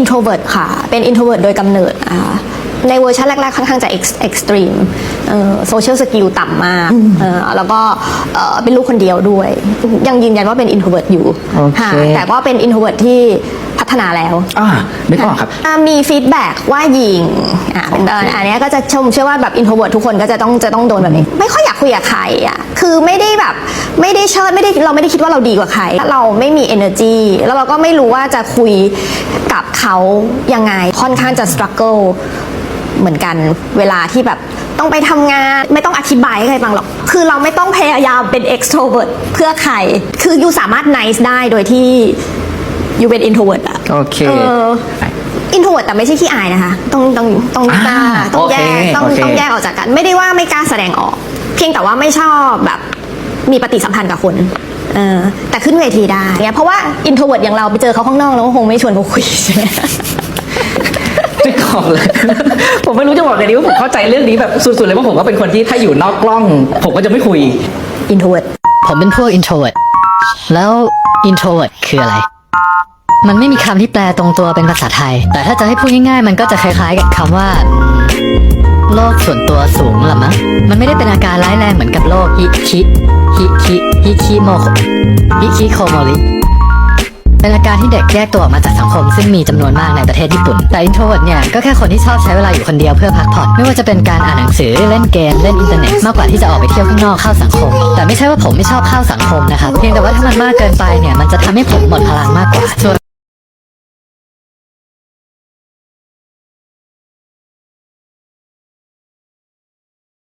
introvert ค่ะ เป็น introvert โดยกำเนิดนะคะในเวอร์ชันแรกๆ ค่อนข้างจะ ex- extreme โซเชียลสกิลต่ำมากเอ่อแล้วก็เอ่อเป็นลูกคนเดียวด้วย ยังยืนยันว่าเป็น introvert อยู่โอเคค่ะแต่ก็เป็น introvert ที่พัฒนาแล้วอ่านึกออกครับอะมีฟีดแบ็กว่าหยิงอะเป็นต้นอันเนี้ยก็จะชมเชื่อว่าแบบอินโทรเวิร์ทุกคนก็จะต้องจะต้องโดนแบบนี้ ไม่ค่อยอยากคุยกับใครอะคือไม่ได้แบบ ไม่ได้เชิดไม่ได้เราไม่ได้คิดว่าเราดีกว่าใคร เราไม่มี energy แล้วเราก็ไม่รู้ว่าจะคุยกับเขายังไง ค่อนข้างจะ struggle เหมือนกันเวลาที่แบบต้องไปทำงานไม่ต้องอธิบายให้ใครฟังหรอก คือเราไม่ต้องพยายามเป็น extrovert เพื่อใคร คือยูสามารถ nice ได้โดยที่ยูเป็น introvert อะโอเคเอออินโทรเวิร์ดแต่ไม่ใช่ขี้อายนะคะ ต้องต้องต้องอ่ากล้าต้องแยกโอเคต้องโอเคต้องแยกออกจากกัน ไม่ได้ว่าไม่กล้าแสดงออก เพียงแต่ว่าไม่ชอบแบบ มีปฏิสัมพันธ์กับคนเออแต่ขึ้นเวทีได้เนี่ยเพราะว่าอินโทรเวิร์ดอย่างเราไปเจอเขาข้างนอกเราก็คงไม่ชวนเขาคุยใช่ไหมนึกออกเลย ผมไม่รู้จะบอกไงดีว่าผมเข้าใจเรื่องนี้แบบสุดๆเลยว่าผมก็เป็นคนที่ถ้าอยู่นอกกล้อง ผมก็จะไม่คุย อินโทรเวิร์ดผมเป็นพวก introvert แล้ว introvert คืออะไร มันไม่มีคำที่แปลตรงตัวเป็นภาษาไทย แต่ถ้าจะให้พูดง่ายๆ มันก็จะคล้ายๆกับคำว่าอืม โรคส่วนตัวสูงละมั้งมันไม่ได้เป็นอาการร้ายแรงเหมือนกับโรคฮิคิฮิคิฮิคิโมฮิคิโคโมริเป็นอาการที่เด็กแยกตัวออกมาจากสังคม ซึ่งมีจำนวนมากในประเทศญี่ปุ่น แต่ introvert เนี่ย ก็แค่คนที่ชอบใช้เวลาอยู่คนเดียวเพื่อพักผ่อน ไม่ว่าจะเป็นการอ่านหนังสือเล่นเกม เล่นอินเทอร์เน็ต มากกว่าที่จะออกไปเที่ยวข้างนอกเข้าสังคม แต่ไม่ใช่ว่าผมไม่ชอบเข้าสังคมนะครับเพียงแต่ว่าถ้ามันมากเกินไปเนี่ยมันจะทำให้ผมหมดพลังมากกว่าส่วน